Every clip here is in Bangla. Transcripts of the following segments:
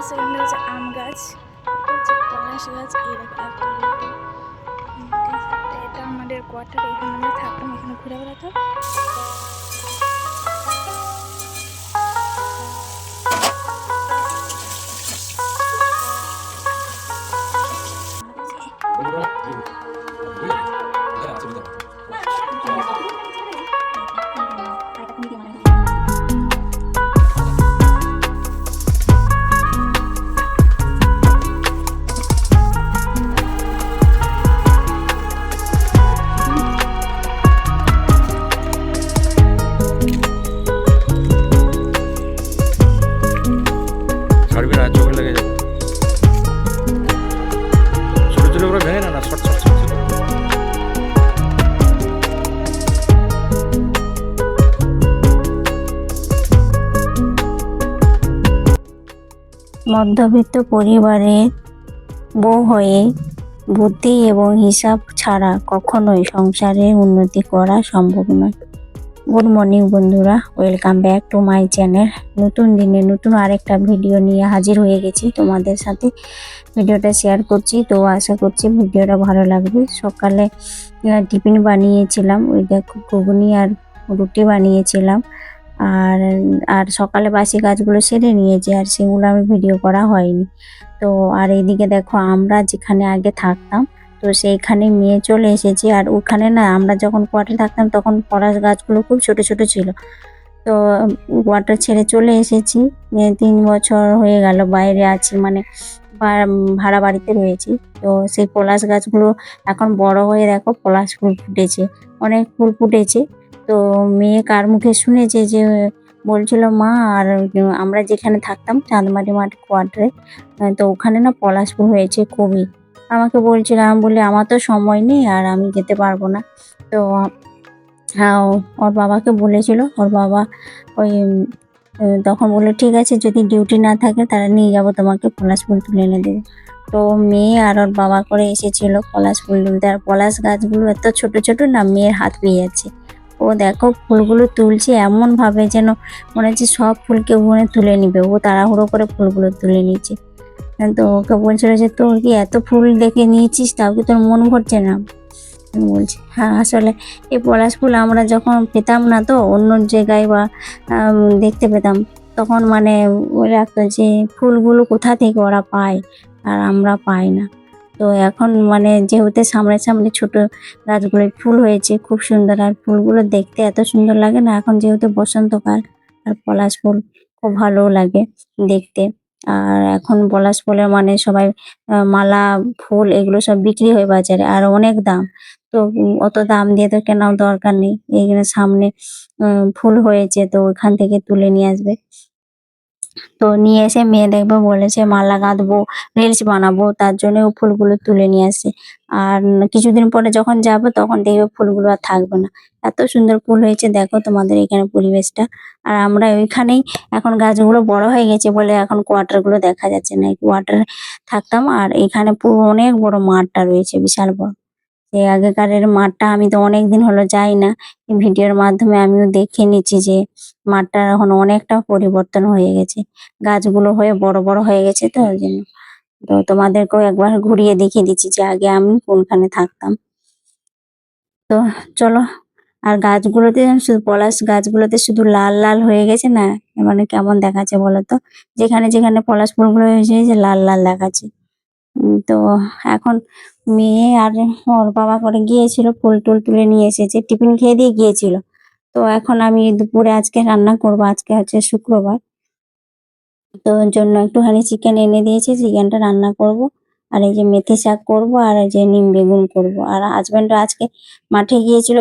গাছ সেখানে হচ্ছে আম গাছ হচ্ছে পলাশ গাছ এইরকম এটা আমাদের কোয়ার্টার এখানে আমরা থাকতাম, এখানে ঘুরে বেড়াতাম ছাড়বি মধ্যবিত্ত পরিবারের বউ হয়ে বুদ্ধি এবং হিসাব ছাড়া কখনোই সংসারের উন্নতি করা সম্ভব নয়। গুড মর্নিং বন্ধুরা, welcome back to my channel. নতুন দিনে নতুন আরেকটা ভিডিও নিয়ে হাজির হয়ে গেছি তোমাদের সাথে। ভিডিওটা শেয়ার করছি, তো আশা করছি ভিডিওটা ভালো লাগবে। সকালে টিফিন বানিয়েছিলাম, ওই দেখো ঘুগনি আর রুটি বানিয়েছিলাম। আর আর সকালে বাসি গাছগুলো সেরে নিয়েছি, আর সেগুলো আমি ভিডিও করা হয়নি। তো, আর এইদিকে দেখো আমরা যেখানে আগে থাকতাম, তো সেইখানে মেয়ে চলে এসেছি, আর ওখানে না আমরা যখন কোয়ার্টারে থাকতাম তখন পলাশ গাছগুলো খুব ছোট ছোট ছিল। তো কোয়ার্টার ছেড়ে চলে এসেছি তিন বছর হয়ে গেল বাইরে আছি মানে ভাড়া বাড়িতে রয়েছি। তো সেই পলাশ গাছগুলো এখন বড় হয়ে দেখো পলাশ ফুল ফুটেছে, অনেক ফুল ফুটেছে। তো মেয়ে কার মুখে শুনেছে যে বলছিল মা আর আমরা যেখানে থাকতাম চাঁদমারি মাঠ কোয়ার্টারে তো ওখানে না পলাশ হয়েছে খুবই আমাকে বলছিলাম আমি বলি আমার তো সময় নেই আর আমি যেতে পারব না। তো হ্যাঁ ওর বাবাকে বলেছিল, ওর বাবা ওই তখন বলল, ঠিক আছে, যদি ডিউটি না থাকে তাহলে নিয়ে যাব, তোমাকে পলাশ ফুল তুলে এনে দেবে। তো মেয়ে আর ওর বাবা করে এসেছিল পলাশ ফুল তুলতে। আর পলাশ গাছগুলো এত ছোট ছোট না, মেয়ের হাত পেয়ে যাচ্ছে। ও দেখো ফুলগুলো তুলছে এমন ভাবে যেন মনে হচ্ছে সব ফুলকে ওখানে তুলে নিবে। ও তাড়াহুড়ো করে ফুলগুলো তুলে নিচ্ছে। তো ওকে বলছিল যে, তোর কি এত ফুল দেখে নিয়েছিস? তাও কি তোর মন ভরছে না? বলছি হ্যাঁ আসলে এই পলাশ ফুল আমরা যখন পেতাম না তো, অন্য জায়গায় বা দেখতে পেতাম। তখন মানে ওই রাখতো যে, ফুলগুলো কোথা থেকে ওরা পায়? আর আমরা পাই না। তো এখন মানে যেহেতু সামনে ছোট গাছগুলো ফুল হয়েছে, খুব সুন্দর। আর ফুলগুলো দেখতে এত সুন্দর লাগে না, এখন যেহেতু বসন্তকাল, আর পলাশ ফুল খুব ভালো লাগে দেখতে। আর এখন পলাশ ফুলের মানে সবাই মালা, ফুল এগুলো সব বিক্রি হয় বাজারে, আর অনেক দাম। তো অত দাম দিয়ে তো কেনার দরকার নেই। এইখানে সামনে ফুল হয়েছে, তো ওখান থেকে তুলে নিয়ে আসবে। তো নিয়ে এসে মেয়ে দেখবে বলেছে মালা গাঁথবো রিলস বানাবো। তার জন্য ও ফুলগুলো তুলে নিয়ে আসে। আর কিছুদিন পরে যখন যাবে, তখন দেখবে ফুলগুলো আর থাকবে না। এত সুন্দর ফুল হয়েছে, দেখো তোমাদের এখানে পরিবেশটা। আর আমরা ওইখানেই, এখন গাছগুলো বড় হয়ে গেছে বলে এখন কোয়ার্টারগুলো দেখা যাচ্ছে না। কোয়ার্টার থাকতাম আর এখানে পুরো অনেক বড় মাঠটা রয়েছে, বিশাল বড়। সেই আগেকারের মাঠটা আমি তো অনেক দিন হলো যাই না। ভিডিওর মাধ্যমে আমিও দেখে নিচ্ছি যে মাঠটা এখন অনেকটা পরিবর্তন হয়ে গেছে। গাছগুলো হয়ে বড় বড় হয়ে গেছে তো, ওই জন্য। তো তোমাদেরকেও একবার ঘুরিয়ে দেখিয়ে দিচ্ছি যে আগে আমি কোনখানে থাকতাম। তো চলো, আর গাছগুলোতে শুধু পলাশ গাছগুলোতে শুধু লাল লাল হয়ে গেছে না? মানে কেমন দেখাচ্ছে বলো তো? যেখানে যেখানে পলাশ ফুলগুলো হয়েছে যে লাল লাল দেখাচ্ছে। তো এখন মেয়ে আর ওর বাবা করে গিয়েছিল, ফুল টুল তুলে নিয়ে এসেছে, টিফিন খেয়ে দিয়ে গিয়েছিল। তো এখন আমি দুপুরে আজকে রান্না করব, আজকে হচ্ছে শুক্রবার। তো জন্য একটুখানি চিকেন এনে দিয়েছি চিকেনটা রান্না করব। আর এই যে মেথি শাক করব, আর এই যে নিম বেগুন করব। আর হাজবেন্ড আজকে মাঠে গিয়েছিল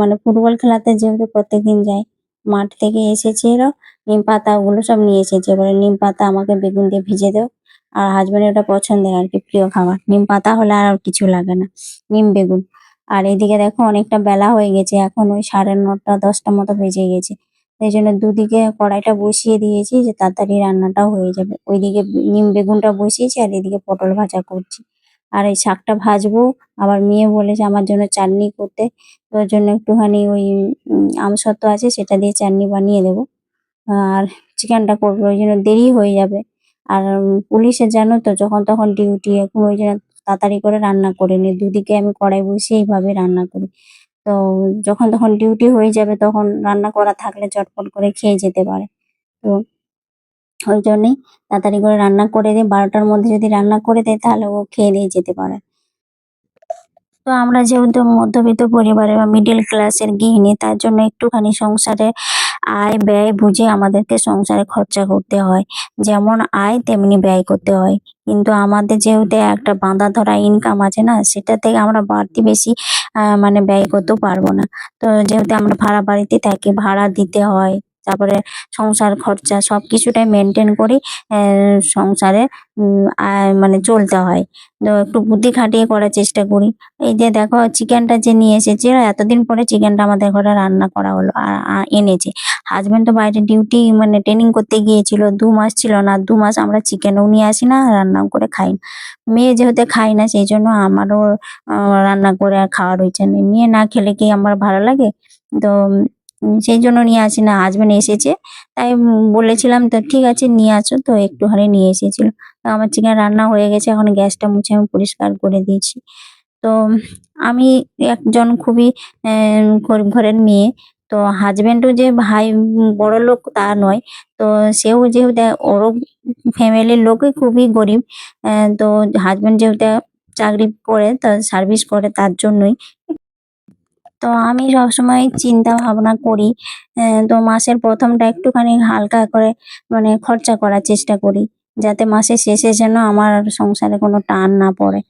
মানে ফুটবল খেলাতে, যেহেতু প্রত্যেকদিন যায়, মাঠ থেকে এসেছিল, নিম পাতা ওগুলো সব নিয়ে এসেছে। এবারে নিম পাতা আমাকে বেগুন দিয়ে ভিজে দাও। আর হাজবেন্ডের ওটা পছন্দের আর কি, প্রিয় খাবার। নিম পাতা হলে আর কিছু লাগে না। নিম বেগুন। আর এদিকে দেখো অনেকটা বেলা হয়ে গেছে, এখন ওই সাড়ে নটা, দশটা মতো বেজে গেছে। সেই জন্য দুদিকে কড়াইটা বসিয়ে দিয়েছি যে তাড়াতাড়ি রান্নাটাও হয়ে যাবে। ওইদিকে নিম বেগুনটা বসিয়েছি আর এদিকে পটল ভাজা করছি। আর এই শাকটা ভাজবো। আবার মেয়ে বলেছে আমার জন্য চাটনি করতে। তো ওর জন্য একটুখানি ওই আমসত্ত্ব আছে, সেটা দিয়ে চাটনি বানিয়ে দেবো। আর চিকেনটা করব, ওই জন্য দেরি হয়ে যাবে। আর পুলিশে জানো তো, যখন তখন ডিউটি এখন ওই জন্য তাড়াতাড়ি করে রান্না করে নিই দুদিকে আমি কড়াই বসিয়ে এইভাবে রান্না করি। তো, যখন তখন ডিউটি হয়ে যাবে, তখন রান্না করা থাকলে চটপট করে খেয়ে যেতে পারে। তো, ওই জন্যই তাড়াতাড়ি করে রান্না করে দিই বারোটার মধ্যে যদি রান্না করে দেয় তাহলে ও খেয়ে দিয়ে যেতে পারে। তো, আমরা যেহেতু মধ্যবিত্ত পরিবারের বা মিডিল ক্লাসের গৃহিণী, তার জন্য একটুখানি সংসারে আয় ব্যয় বুঝে আমাদেরকে সংসারে খরচা করতে হয়। যেমন আয়, তেমনি ব্যয় করতে হয়। কিন্তু আমাদের যেহেতু একটা বাঁধা ধরা ইনকাম আছে না, সেটা থেকে আমরা বাড়তি বেশি মানে ব্যয় করতেও পারব না। তো যেহেতু আমরা ভাড়া বাড়িতে থাকি, ভাড়া দিতে হয়। তারপরে সংসার খরচা সব কিছুটাই মেনটেন করে সংসারে মানে চলতে হয়। তো একটু বুদ্ধি খাটিয়ে করার চেষ্টা করি। এই যে দেখো চিকেনটা যে নিয়ে এসেছে এতদিন পরে চিকেনটা আমাদের ঘরে রান্না করা হলো, আর এনেছে। হাজব্যান্ড তো বাইরে ডিউটি মানে ট্রেনিং করতে গিয়েছিল, দু মাস ছিল না, দু মাস আমরা চিকেনও নিয়ে আসি না রান্নাও করে খাই মেয়ে যেহেতু খাই না, সেই জন্য আমারও রান্না করে আর খাওয়ার নেই। মেয়ে না খেলে কি আমার ভালো লাগে? তো সেই জন্য নিয়ে আসি না হাজব্যান্ড এসেছে। তাই বলেছিলাম, তো ঠিক আছে, নিয়ে আসো। তো একটুখানি নিয়ে এসেছিল। তো আমার চিকেন রান্না হয়ে গেছে, এখন গ্যাসটা মুছে আমি পরিষ্কার করে দিয়েছি। তো আমি একজন খুবই গরিব ঘরের মেয়ে। তো হাজব্যান্ডও যে ভাই, বড় লোক তা নয়। তো সেও যেহেতু ওরও ফ্যামিলির লোকই খুবই গরিব তো হাজব্যান্ড যেহেতু চাকরি করে, তা সার্ভিস করে তার জন্যই। তো আমি সবসময় চিন্তা ভাবনা করি তো মাসের প্রথমটা একটুখানি হালকা করে মানে খরচা করার চেষ্টা করি, যাতে মাসের শেষে যেন আমার সংসারে কোনো টান না পড়ে।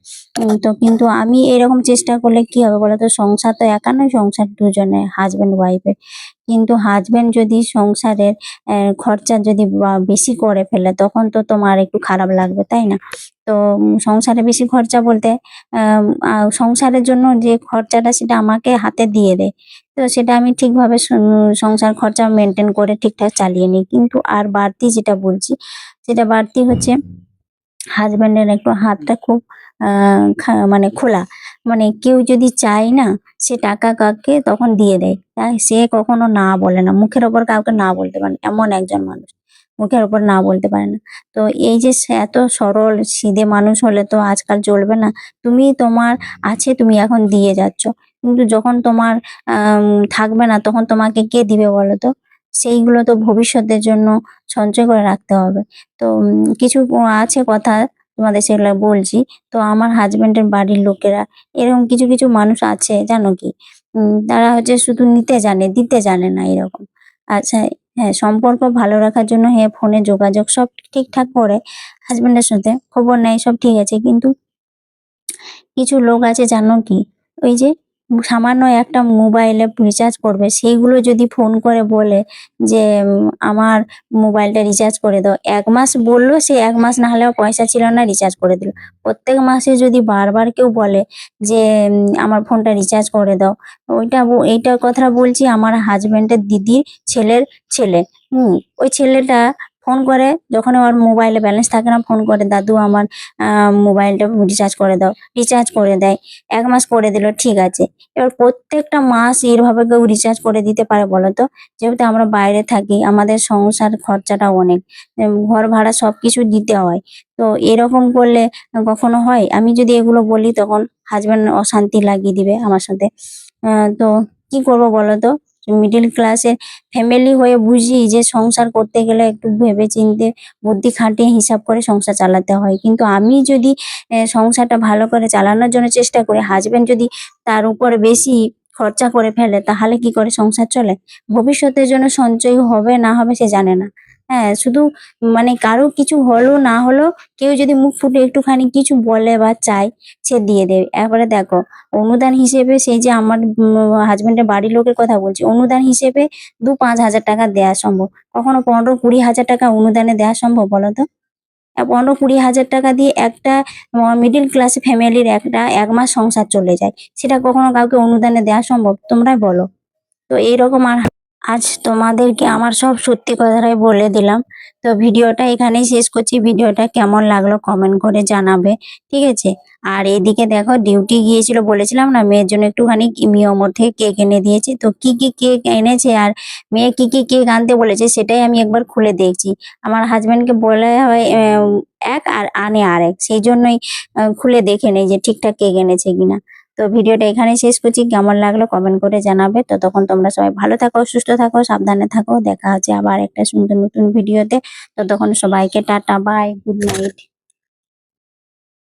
তো কিন্তু আমি এরকম চেষ্টা করলে কি হবে বলো তো সংসার তো একা নয় সংসার দুজনে হাজব্যান্ড ওয়াইফের কিন্তু হাজব্যান্ড যদি সংসারের খরচা যদি বেশি করে ফেলে, তখন তো তোমার একটু খারাপ লাগবে, তাই না? তো সংসারে বেশি খরচা বলতে সংসারের জন্য যে খরচাটা সেটা আমাকে হাতে দিয়ে দেয় তো সেটা আমি ঠিকভাবে সংসার খরচা মেনটেন করে ঠিকঠাক চালিয়ে নিই। কিন্তু আর বাড়তি যেটা বলছি, সেটা বাড়তি হচ্ছে হাজবেন্ডের একটু হাতটা খুব মানে খোলা। মানে কেউ যদি চায় না, সে টাকা কাকে তখন দিয়ে দেয়। তাই সে কখনো না বলে না। মুখের ওপর কাউকে না বলতে পারে এমন একজন মানুষ। মুখের উপর না বলতে পারে না। তো এই যে এত সরল, সিধে মানুষ হলে তো আজকাল চলবে না। তুমি তোমার আছে, তুমি এখন দিয়ে যাচ্ছ। কিন্তু যখন তোমার থাকবে না, তখন তোমাকে কে দিবে বলো তো? সেইগুলো তো ভবিষ্যতের জন্য সঞ্চয় করে রাখতে হবে। তো কিছু আছে কথা তোমাদের সেগুলো বলছি। তো আমার হাজবেন্ডের বাড়ির লোকেরা, এরকম কিছু কিছু মানুষ আছে, জানো কি? তারা হচ্ছে শুধু নিতে জানে, দিতে জানে না এরকম। আচ্ছা হ্যাঁ সম্পর্ক ভালো রাখার জন্য হ্যাঁ ফোনে যোগাযোগ সব ঠিকঠাক করে হাজবেন্ডের সাথে খবর নেয়, সব ঠিক আছে। কিন্তু কিছু লোক আছে, জানো কি? ওই যে সামান্য একটা মোবাইলে রিচার্জ করবে সেইগুলো যদি ফোন করে বলে যে আমার মোবাইলটা রিচার্জ করে দাও। এক মাস বলল, সে এক মাস না হলেও পয়সা ছিল না রিচার্জ করে দিল। প্রত্যেক মাসে যদি বারবার কেউ বলে যে আমার ফোনটা রিচার্জ করে দাও, ওইটা এইটার কথা বলছি আমার হাজব্যান্ডের দিদির ছেলের ছেলে। হুম, ওই ছেলেটা ফোন করে যখন ওর মোবাইলে ব্যালেন্স থাকে না, ফোন করে, দাদু, আমার মোবাইলটা রিচার্জ করে দাও। রিচার্জ করে দেয়। এক মাস করে দিল, ঠিক আছে। এবার প্রত্যেকটা মাস এরভাবে কেউ রিচার্জ করে দিতে পারে বলো তো? যেহেতু আমরা বাইরে থাকি, আমাদের সংসার খরচাটা অনেক। ঘর ভাড়া সব কিছু দিতে হয়। তো এরকম করলে কখনো হয়? আমি যদি এগুলো বলি, তখন হাজব্যান্ড অশান্তি লাগিয়ে দিবে আমার সাথে। তো কি করব বলো তো? মিডিল ক্লাসের ফ্যামিলি হয়ে বুঝি যে সংসার করতে গেলে একটু ভেবে চিনতে বুদ্ধি খাটিয়ে হিসাব করে সংসার চালাতে হয়। কিন্তু আমি যদি সংসারটা ভালো করে চালানোর জন্য চেষ্টা করি হাজবেন্ড যদি তার উপর বেশি খরচা করে ফেলে, তাহলে কি করে সংসার চলে? ভবিষ্যতের জন্য সঞ্চয় হবে না হবে সে জানে না। হ্যাঁ শুধু মানে কারও কিছু হলো না হলো কেউ যদি মুখ ফুটে একটুখানি কিছু বলে বা চায়, সে দিয়ে দেবে। একবারে দেখো, অনুদান হিসেবে সেই যে আমার হাজবেন্ডের বাড়ির লোকের কথা বলছি, অনুদান হিসেবে দু পাঁচ হাজার টাকা দেওয়া সম্ভব। কখনো পনেরো কুড়ি হাজার টাকা অনুদানে দেওয়া সম্ভব বলো তো? পনেরো কুড়ি হাজার টাকা দিয়ে একটা মিডিল ক্লাস ফ্যামিলির একটা এক মাস সংসার চলে যায়। সেটা কখনো কাউকে অনুদানে দেওয়া সম্ভব? তোমরাই বলো। তো এইরকম আর আজ তোমাদেরকে আমার সব সত্যি কথাটাই বলে দিলাম। তো ভিডিওটা এখানেই শেষ করছি। ভিডিওটা কেমন লাগল কমেন্ট করে জানাবে, ঠিক আছে? আর এদিকে দেখো ডিউটি গিয়েছিল, বলেছিলাম না, মেয়ের জন্য একটুখানি মিয়মোর থেকে কেক এনে দিয়েছি। তো কি কি কেক এনেছে আর মেয়ে কি কি কেক আনতে বলেছে সেটাই আমি একবার খুলে দেখছি। আমার হাজবেন্ডকে বলে হয় এক আর আনে আরেক। সেই জন্যই খুলে দেখে নেই যে ঠিকঠাক কেক এনেছে কিনা। তো ভিডিওটা এখানে শেষ করছি। কেমন লাগল কমেন্ট করে জানাবে। তো তখন তোমরা সবাই ভালো থাকো, সুস্থ থাকো, সাবধানে থাকো। দেখা হচ্ছে আবার একটা সুন্দর নতুন ভিডিওতে। তো তখন সবাইকে টাটা বাই গুড নাইট